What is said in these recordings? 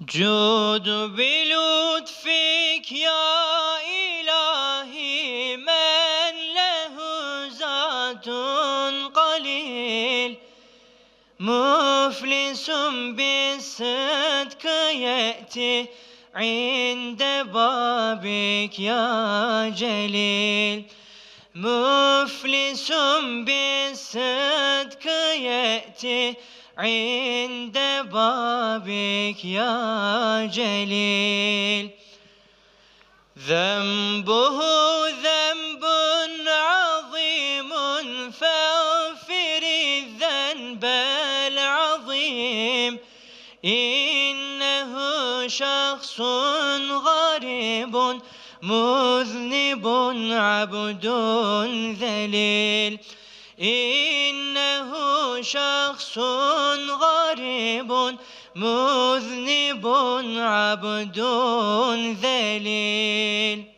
جود بلطفك يا إلهي من له ذات قليل مفلس بالصدق يأتي عند بابك يا جليل مفلس بالصدق يأتي عند بابك يا جليل. ذنبه ذنب عظيم فاغفر الذنب العظيم. إنه شخص غريب مذنب عبد ذليل. إنه شخص غريب مذنب عبد ذليل.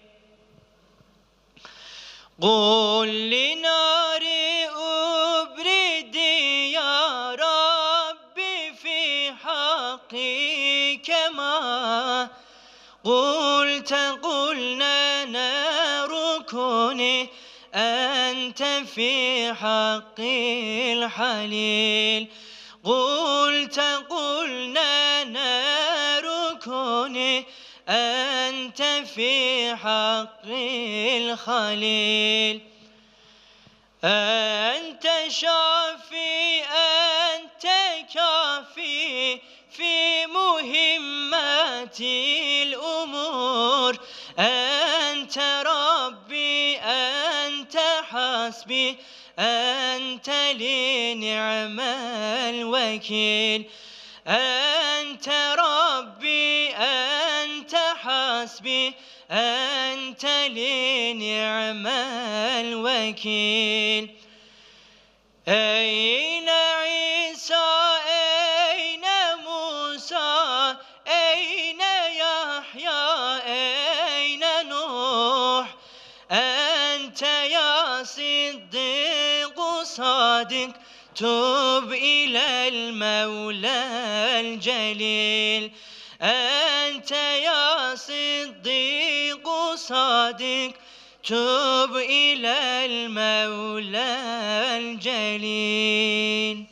قل لناري أبردي يا ربي في حقي كما قلت قلنا نار كوني أنت في حق الحليل. قلت قلنا نار كوني أنت في حق الخليل. أنت شافي أنت كافي في مهمات الأمور. أنت حسبي أنت لي نعم الوكيل. أنت ربي أنت حسبي أنت لي نعم الوكيل. أين عيسى؟ أين موسى؟ أين يحيى؟ أين نوح؟ أنت يا صديق صادق تب إلى المولى الجليل. أنت يا صديق صادق تب إلى المولى الجليل.